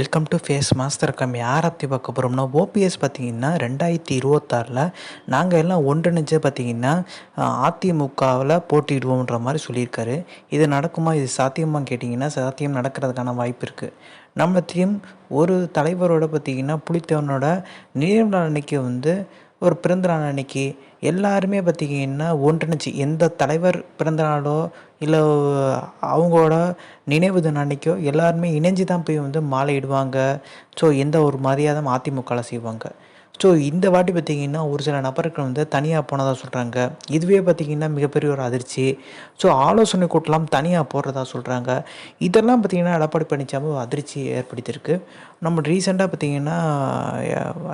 Welcome to face master come யாரை பற்றி பார்க்க போகிறோம்னா ஓபிஎஸ் பார்த்தீங்கன்னா ரெண்டாயிரத்தி இருபத்தாறில் நாங்கள் எல்லாம் ஒன்றிணைஞ்சு பார்த்தீங்கன்னா அதிமுகவில் போட்டிடுவோன்ற மாதிரி சொல்லியிருக்காரு. இது நடக்குமா? இது சாத்தியமாக கேட்டிங்கன்னா சாத்தியம் நடக்கிறதுக்கான வாய்ப்பு இருக்குது நம்ம டீம் ஒரு தலைவரோட பார்த்தீங்கன்னா புலித்தேவனோட நினைவு நாள் அன்னைக்கு வந்து ஒரு பிறந்தநாள் அன்னைக்கு எல்லாருமே பார்த்தீங்கன்னா ஒன்றிணைச்சு எந்த தலைவர் பிறந்தநாளோ இல்லை அவங்களோட நினைவு தினம் அன்னைக்கோ எல்லாருமே இணைஞ்சு தான் போய் வந்து மாலையிடுவாங்க. ஸோ எந்த ஒரு மரியாதை அதிமுகவில் செய்வாங்க. ஸோ இந்த வாட்டி பார்த்திங்கன்னா ஒரு சில நபர்கள் வந்து தனியாக போனதாக சொல்கிறாங்க இதுவே பார்த்திங்கன்னா மிகப்பெரிய ஒரு அதிர்ச்சி. ஸோ ஆலோசனை கூட்டலாம் தனியாக போடுறதா சொல்கிறாங்க இதெல்லாம் பார்த்திங்கன்னா எடப்பாடி பழனிசாமி அதிர்ச்சி ஏற்படுத்தியிருக்கு. நம்ம ரீசெண்டாக பார்த்திங்கன்னா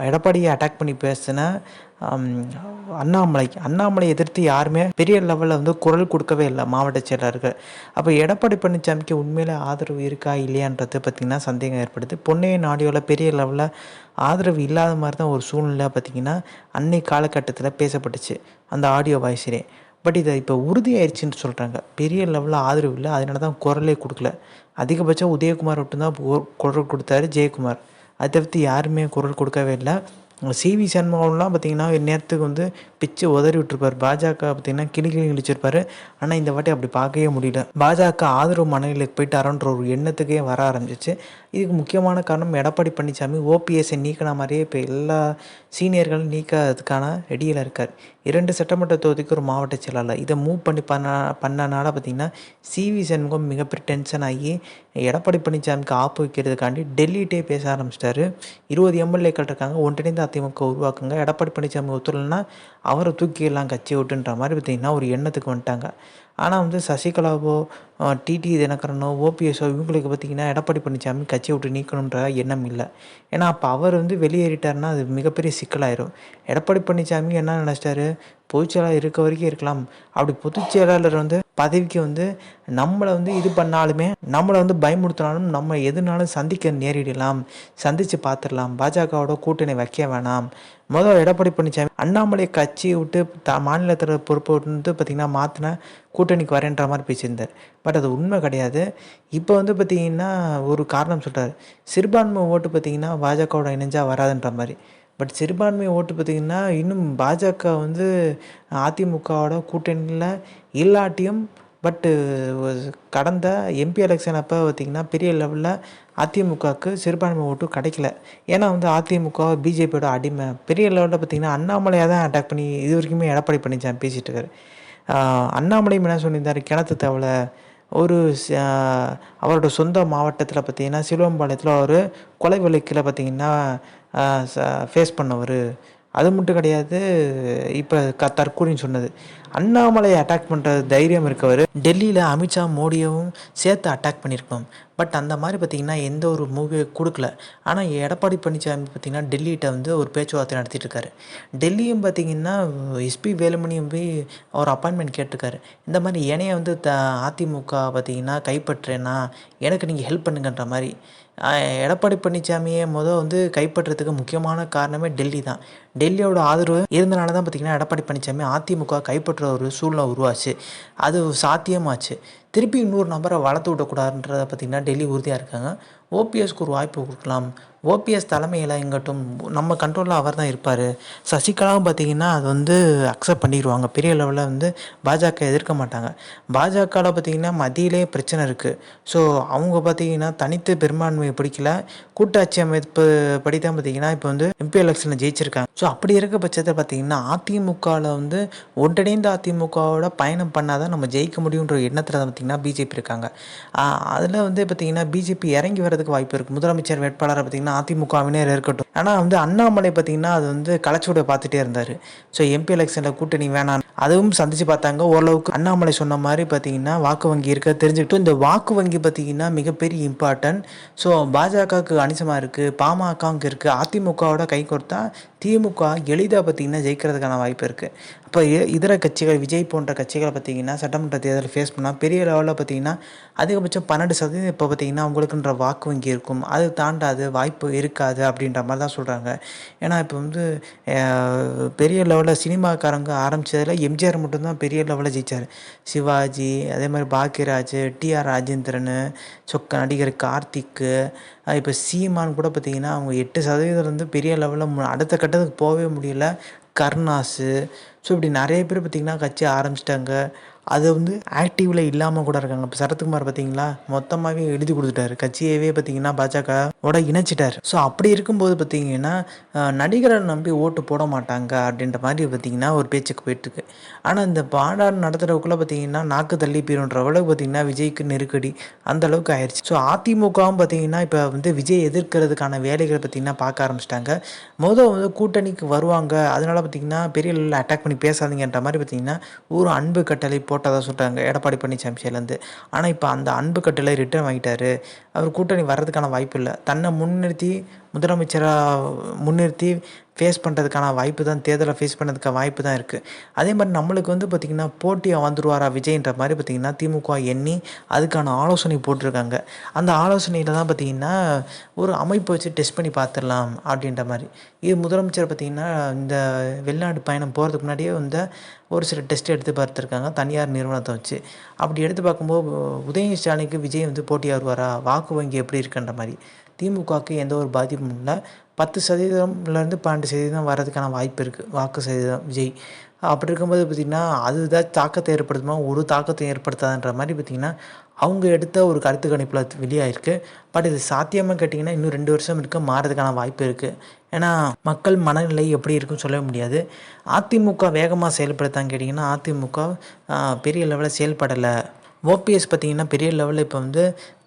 எடப்பாடியை அட்டாக் பண்ணி பேசின அண்ணாமலை அண்ணாமலை எதிர்த்து யாருமே பெரிய லெவலில் வந்து குரல் கொடுக்கவே இல்லை மாவட்ட செயலர்கள். அப்போ எடப்பாடி பழனிசாமிக்கு உண்மையில் ஆதரவு இருக்கா இல்லையான்றது பார்த்திங்கன்னா சந்தேகம் ஏற்படுது. பொன்னையன் ஆடியோவில் பெரிய லெவலில் ஆதரவு இல்லாத மாதிரி தான் ஒரு சூழ்நிலை பார்த்திங்கன்னா அன்னை காலகட்டத்தில் பேசப்பட்டுச்சு அந்த ஆடியோ வாய்ஸிலே பட் இதை இப்போ உறுதியாயிருச்சுன்னு சொல்கிறாங்க பெரிய லெவலில் ஆதரவு இல்லை அதனால தான் குரலே கொடுக்கல. அதிகபட்சம் உதயகுமார் மட்டும்தான் குரல் கொடுத்தாரு ஜெயக்குமார். அதை தவிர்த்து யாருமே குரல் கொடுக்கவே இல்லை. சிவி சண்முகம்லாம் பார்த்திங்கன்னா நேரத்துக்கு வந்து பிச்சு உதறி விட்டுருப்பார். பாஜக பார்த்திங்கன்னா கிளி கிளி கிழிச்சிருப்பாரு. ஆனால் இந்த வாட்டி அப்படி பார்க்கவே முடியல. பாஜக ஆதரவு மனநிலைக்கு போயிட்டாரோன்ற ஒரு எண்ணத்துக்கே வர ஆரம்பிச்சிச்சு. இதுக்கு முக்கியமான காரணம் எடப்பாடி பழனிசாமி ஓபிஎஸ்ஸை நீக்கின மாதிரியே இப்போ எல்லா சீனியர்களும் நீக்கிறதுக்கான ரெடியில் இருக்கார். இரண்டு சட்டமன்ற தொகுதிக்கு ஒரு மாவட்ட செயலாளர். இதை மூவ் பண்ணி பண்ண பண்ணனால பார்த்திங்கன்னா சிவி சண்முகம் மிகப்பெரிய டென்ஷன் ஆகி எடப்பாடி பழனிசாமிக்கு ஆப்பு வைக்கிறதுக்காண்டி டெல்லிகிட்டே பேச ஆரம்பிச்சிட்டாரு. இருபது எம்எல்ஏக்கள் இருக்காங்க. ஒன்றிணைந்த அதிமுக உருவாக்குங்க. எடப்பாடி பழனிசாமி ஒத்துழைனா அவரை தூக்கிடலாம் கட்சி விட்டுன்ற மாதிரி பார்த்திங்கன்னா ஒரு எண்ணத்துக்கு வந்துட்டாங்க. ஆனால் வந்து சசிகலாவோ டிடி தினகரனோ ஓபிஎஸ்ஓ இவங்களுக்கு பார்த்திங்கன்னா எடப்பாடி பழனிசாமி கட்சியை விட்டு நீக்கணுன்ற எண்ணம் இல்லை. ஏன்னா அப்போ அவர் வந்து வெளியேறிட்டார்னா அது மிகப்பெரிய சிக்கலாயிரும். எடப்பாடி பழனிசாமி என்ன நினச்சிட்டாரு? பொதுச்செயலாளர் இருக்க வரைக்கும் இருக்கலாம். அப்படி பொதுச்செயலாளர் வந்து பதவிக்கு வந்து நம்மளை வந்து இது பண்ணாலுமே நம்மளை வந்து பயமுறுத்தினாலும் நம்ம எதுனாலும் சந்திக்க நேரிடலாம் சந்தித்து பார்த்துடலாம். பாஜகவோட கூட்டணி வைக்க வேணாம். முதல் எடப்பாடி பழனிசாமி அண்ணாமலை கட்சியை விட்டு த மாநிலத்தில் பொறுப்பை வந்து பார்த்திங்கன்னா மாற்றின கூட்டணிக்கு வரேன்ற மாதிரி பேசியிருந்தார். பட் அது உண்மை கிடையாது. இப்போ வந்து பார்த்திங்கன்னா ஒரு காரணம் சொல்கிறார் சிறுபான்மை ஓட்டு பார்த்திங்கன்னா பாஜகவோட இணைஞ்சால் வராதுன்ற மாதிரி. பட் சிறுபான்மை ஓட்டு பார்த்திங்கன்னா இன்னும் பாஜக வந்து அதிமுகவோட கூட்டணியில் இல்லாட்டியும் பட்டு கடந்த எம்பி எலெக்ஷன் அப்போ பார்த்திங்கன்னா பெரிய லெவலில் அதிமுகவுக்கு சிறுபான்மை ஓட்டு கிடைக்கல. ஏன்னா வந்து அதிமுக பிஜேபியோட அடிமை. பெரிய லெவலில் பார்த்திங்கன்னா அண்ணாமலையாக தான் அட்டாக் பண்ணி இது வரைக்குமே எடப்பாடி பழனிசாமி பேசிகிட்டு இருக்காரு. அண்ணாமலையும் என்ன சொல்லியிருந்தார்? கிணத்து தவளை. ஒரு அவரோட சொந்த மாவட்டத்தில் பார்த்திங்கன்னா சிலுவம்பாளையத்தில் ஒரு கொலை வழக்கில் பார்த்திங்கன்னா ஃபேஸ் பண்ணவர். அது மட்டும் கிடையாது இப்போ க தற்கூரின்னு சொன்னது. அண்ணாமலையை அட்டாக் பண்ணுற தைரியம் இருக்கவர். டெல்லியில் அமித்ஷா மோடியவும் சேர்த்து அட்டாக் பண்ணியிருக்கணும் பட் அந்த மாதிரி பார்த்திங்கன்னா எந்த ஒரு மூவி கொடுக்கல. ஆனால் எடப்பாடி பழனிசாமி பார்த்திங்கன்னா டெல்லிகிட்ட வந்து ஒரு பேச்சுவார்த்தை நடத்திட்டு இருக்காரு டெல்லியும் பார்த்திங்கன்னா எஸ்பி வேலுமணியும் போய் அவர் அப்பாயின்மெண்ட் கேட்டிருக்காரு. இந்த மாதிரி என்னைய வந்து த அதிமுக பார்த்திங்கன்னா கைப்பற்றேன்னா எனக்கு நீங்கள் ஹெல்ப் பண்ணுங்கன்ற மாதிரி. எடப்பாடி பழனிசாமியை மொதல் வந்து கைப்பற்றுறதுக்கு முக்கியமான காரணமே டெல்லி தான். டெல்லியோட ஆதரவு இருந்தனால தான் பார்த்திங்கன்னா எடப்பாடி பழனிசாமி அதிமுக கைப்பற்ற ஒரு சூழ்நிலை உருவாச்சு. அது சாத்தியமாச்சு. திருப்பி இன்னொரு நபரை வளர்த்து விடக்கூடாதுன்றதை பார்த்திங்கன்னா டெல்லி உறுதியாக இருக்காங்க. ஓபிஎஸ்க்கு ஒரு வாய்ப்பு கொடுக்கலாம். ஓபிஎஸ் தலைமையில் எங்கட்டும் நம்ம கண்ட்ரோலில் அவர் தான் இருப்பார். சசிகலாவும் பார்த்திங்கன்னா அது வந்து அக்செப்ட் பண்ணிடுவாங்க பெரிய லெவலில் வந்து பாஜக எதிர்க்க மாட்டாங்க. பாஜகவில் பார்த்திங்கன்னா மத்தியிலே பிரச்சனை இருக்குது ஸோ அவங்க பார்த்திங்கன்னா தனித்து பெரும்பான்மையை பிடிக்கல. கூட்டாட்சி அமைப்பு படி தான் பார்த்திங்கன்னா இப்போ வந்து எம்பி எலெக்ஷனில் ஜெயிச்சிருக்காங்க. ஸோ அப்படி இருக்க பட்சத்தை பார்த்திங்கன்னா அதிமுகவில் வந்து ஒன்றிணைந்த அதிமுகவோட பயணம் பண்ணால் தான் நம்ம ஜெயிக்க முடியுன்ற எண்ணத்தில் தான் பார்த்திங்கன்னா பிஜேபி இருக்காங்க. அதில் வந்து பார்த்திங்கன்னா பிஜேபி இறங்கி வரதுக்கு வாய்ப்பு இருக்குது முதலமைச்சர் வேட்பாளரை பார்த்திங்கன்னா அதிமுகவினர் இருக்கட்டும் ஆனால் வந்து அண்ணாமலை பார்த்திங்கன்னா அது வந்து கலைச்சூட பார்த்துட்டே இருந்தார். ஸோ எம்பி எலெக்ஷனில் கூட்டணி வேணாம் அதுவும் சந்திச்சு பார்த்தாங்க ஓரளவுக்கு. அண்ணாமலை சொன்ன மாதிரி பார்த்தீங்கன்னா வாக்கு வங்கி இருக்க தெரிஞ்சுக்கிட்டு இந்த வாக்கு வங்கி பார்த்தீங்கன்னா மிகப்பெரிய இம்பார்ட்டன்ட் ஸோ பாஜகவுக்கு அனிசமாக இருக்குது பாமகவுக்கு இருக்குது அதிமுகவோட கை கொடுத்தா திமுக எளிதாக பார்த்திங்கன்னா ஜெயிக்கிறதுக்கான வாய்ப்பு இருக்குது இப்போ இதர கட்சிகள் விஜய் போன்ற கட்சிகளை பார்த்திங்கன்னா சட்டமன்ற தேர்தல் ஃபேஸ் பண்ணால் பெரிய லெவலில் பார்த்திங்கன்னா அதிகபட்சம் பன்னெண்டு சதவீதம் இப்போ பார்த்திங்கன்னா உங்களுக்குன்ற வாக்கு வங்கி இருக்கும். அது தாண்டாது வாய்ப்பு இருக்காது அப்படின்ற மாதிரி தான் சொல்கிறாங்க ஏன்னா இப்போ வந்து பெரிய லெவலில் சினிமாக்காரங்க ஆரம்பித்ததில் எம்ஜிஆர் மட்டும்தான் பெரிய லெவலில் ஜெயிச்சார். சிவாஜி அதே மாதிரி பாக்யராஜ் டிஆர் ராஜேந்திரன் சொக்க நடிகர் கார்த்திக்கு இப்போ சீமான் கூட பார்த்தீங்கன்னா அவங்க எட்டு சதவீதம் வந்து பெரிய லெவலில் அடுத்த கட்டத்துக்கு போகவே முடியல. கருணாஸு ஸோ இப்படி நிறைய பேர் பார்த்திங்கன்னா கட்சி ஆரம்பிச்சிட்டாங்க. அது வந்து ஆக்டிவில் இல்லாமல் கூட இருக்காங்க. இப்போ சரத்குமார் பார்த்தீங்களா மொத்தமாகவே எழுதி கொடுத்துட்டாரு. கட்சியவே பார்த்தீங்கன்னா பாஜகவோட இணைச்சிட்டார். ஸோ அப்படி இருக்கும்போது பார்த்தீங்கன்னா நடிகரை நம்பி ஓட்டு போட மாட்டாங்க அப்படின்ற மாதிரி பார்த்தீங்கன்னா ஒரு பேச்சுக்கு போயிட்டுருக்கு. ஆனால் இந்த பாடாடு நடத்துகிறவுக்குள்ளே பார்த்தீங்கன்னா நாக்கு தள்ளி பீருன்ற அளவுக்கு பார்த்தீங்கன்னா விஜய்க்கு நெருக்கடி அந்த அளவுக்கு ஆயிடுச்சு ஸோ அதிமுகவும் பார்த்தீங்கன்னா இப்போ வந்து விஜய் எதிர்க்கிறதுக்கான வேலைகளை பார்த்தீங்கன்னா பார்க்க ஆரம்பிச்சிட்டாங்க. மொதல் வந்து கூட்டணிக்கு வருவாங்க. அதனால பார்த்தீங்கன்னா பெரிய அட்டாக் பண்ணி பேசாதீங்கன்ற மாதிரி பார்த்தீங்கன்னா ஒரு அன்பு கட்டளை போட்டதாக சொல்லிட்டாங்க. எடப்பாடி பழனிசாமி சைட்லேருந்து ஆனால் இப்போ அந்த அன்பு கட்டளை ரிட்டர்ன் வாங்கிட்டாரு. அவர் கூட்டணி வர்றதுக்கான வாய்ப்பு இல்லை. தன்னை முன்னிறுத்தி முதலமைச்சராக முன்னிறுத்தி ஃபேஸ் பண்ணுறதுக்கான வாய்ப்பு தான் தேர்தலை ஃபேஸ் பண்ணுறதுக்கான வாய்ப்பு தான் இருக்குது அதே மாதிரி நம்மளுக்கு வந்து பார்த்திங்கன்னா போட்டியாக வந்துருவாரா விஜய்ன்ற மாதிரி பார்த்திங்கன்னா திமுக எண்ணி அதுக்கான ஆலோசனை போட்டிருக்காங்க. அந்த ஆலோசனையில் தான் பார்த்திங்கன்னா ஒரு அமைப்பு வச்சு டெஸ்ட் பண்ணி பார்த்துடலாம் அப்படின்ற மாதிரி. இது முதலமைச்சர் பார்த்திங்கன்னா இந்த வெளிநாடு பயணம் போகிறதுக்கு முன்னாடியே வந்து ஒரு சில டெஸ்ட் எடுத்து பார்த்துருக்காங்க தனியார் நிறுவனத்தை வச்சு. அப்படி எடுத்து பார்க்கும்போது உதயநிதி ஸ்டாலினுக்கு விஜய் வந்து போட்டியாக வருவாரா வாக்கு வங்கி எப்படி இருக்குன்ற மாதிரி. திமுகவுக்கு எந்த ஒரு பாதிப்பும் இல்லை. பத்து சதவீதம்லேருந்து பன்னெண்டு சதவீதம் வர்றதுக்கான வாய்ப்பு இருக்குது வாக்கு சதவீதம் விஜய். அப்படி இருக்கும்போது பார்த்திங்கன்னா அது ஏதாச்சும் தாக்கத்தை ஏற்படுத்துமா? ஒரு தாக்கத்தை ஏற்படுத்தாதுன்ற மாதிரி பார்த்திங்கன்னா அவங்க எடுத்த ஒரு கருத்து கணிப்பில் வெளியாகிருக்கு பட் இது சாத்தியமாக கேட்டிங்கன்னா இன்னும் ரெண்டு வருஷம் இருக்க மாறதுக்கான வாய்ப்பு இருக்குது ஏன்னா மக்கள் மனநிலை எப்படி இருக்குன்னு சொல்ல முடியாது. அதிமுக வேகமாக செயல்படுத்தான்னு கேட்டிங்கன்னா அதிமுக பெரிய லெவலில் செயல்படலை. ஓபிஎஸ் பார்த்திங்கன்னா பெரிய லெவலில் இப்போ வந்து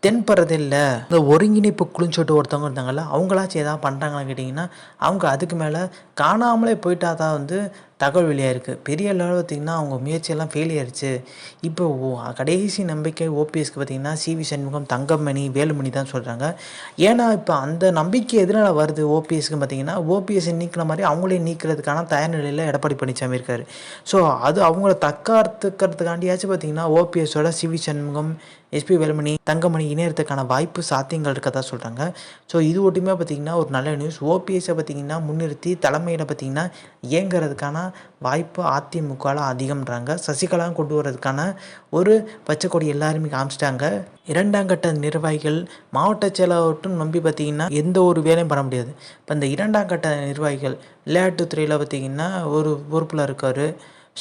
தென்படுறதே இல்லை இந்த ஒருங்கிணைப்பு குழுன்னு சொல்லிட்டு ஒருத்தவங்க இருந்தாங்கல்ல அவங்களாச்சும் எதாவது பண்ணுறாங்களான்னு கேட்டிங்கன்னா அவங்க அதுக்கு மேலே காணாமலே போயிட்டா தான் வந்து தகவல் வெளியாயிருக்கு. பெரிய லெவலில் பார்த்திங்கன்னா அவங்க முயற்சியெல்லாம் ஃபெயில் ஆயிடுச்சு இப்போ ஓ- கடைசி நம்பிக்கை ஓபிஎஸ்க்கு பார்த்திங்கன்னா சிவி சண்முகம் தங்கமணி வேலுமணி தான் சொல்கிறாங்க ஏன்னா இப்போ அந்த நம்பிக்கை எதனால் வருது ஓபிஎஸ்க்கு பார்த்தீங்கன்னா ஓபிஎஸ் நீக்கின மாதிரி அவங்களே நீக்கிறதுக்கான தயார் நிலையில் எடப்பாடி பழனிசாமி இருக்கார். ஸோ அது அவங்கள தக்காத்துக்கிறதுக்காண்டியாச்சும் பார்த்தீங்கன்னா ஓபிஎஸோட சிவி சண்முகம் எஸ்பி வேலுமணி தங்கமணி இணையறதுக்கான வாய்ப்பு சாத்தியங்கள் இருக்கதா சொல்கிறாங்க ஸோ இது ஒட்டுமே பார்த்திங்கன்னா ஒரு நல்ல நியூஸ் ஓபிஎஸை பார்த்திங்கன்னா முன்னிறுத்தி தலைமையில் பார்த்திங்கன்னா இயங்குறதுக்கான வாய்ப்பு அதிமுகவில் அதிகம்ன்றாங்க. சசிகலா கொண்டு வர்றதுக்கான ஒரு பச்சை கொடி எல்லாருமே காமிச்சிட்டாங்க. இரண்டாம் கட்ட நிர்வாகிகள் மாவட்ட செயலாளர்கிட்டும் நம்பி பார்த்திங்கன்னா எந்த ஒரு வேலையும் பண்ண முடியாது. இப்போ இந்த இரண்டாம் கட்ட நிர்வாகிகள் விளையாட்டுத்துறையில் பார்த்திங்கன்னா ஒரு பொறுப்பில் இருக்கார்.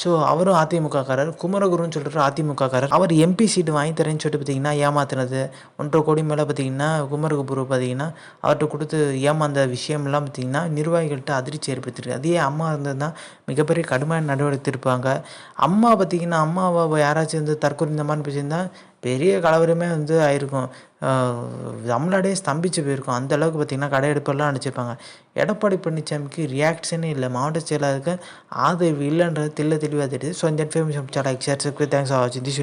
ஸோ அவரும் அதிமுககாரர் குமரகுருன்னு சொல்லிட்டு அதிமுகக்காரர். அவர் எம்பி சீட்டு வாங்கி தரேன்னு சொல்லிட்டு பார்த்தீங்கன்னா ஏமாத்துனது. ஒன்றரை கோடி மேலே பார்த்தீங்கன்னா குமரகுரு பார்த்தீங்கன்னா அவர்கிட்ட கொடுத்து ஏமாந்த விஷயம்லாம் பார்த்தீங்கன்னா நிர்வாகிகள்கிட்ட அதிர்ச்சி ஏற்படுத்திருக்கு. அதே அம்மா இருந்ததுன்னா மிகப்பெரிய கடுமையான நடவடிக்கை எடுத்திருப்பாங்க. அம்மா பார்த்தீங்கன்னா அம்மாவை யாராச்சும் வந்து தற்கொலை இந்த மாதிரி பேசியிருந்தால் பெரிய கலவரமே வந்து ஆயிருக்கும். தமிழ்நாடே ஸ்தம்பிச்சு போயிருக்கும். அந்த அளவுக்கு பார்த்திங்கன்னா கடையெடுப்பெல்லாம் அடிச்சிருப்பாங்க எடப்பாடி பழனிசாமிக்கு ரியாக்ஷனே இல்லை. மாவட்ட செயலாளருக்கு ஆதரவு இல்லைன்றது தெல்ல தெளிவாக தெரியுது. ஸோ இந்த information like share thanks for வாட்சிங் தி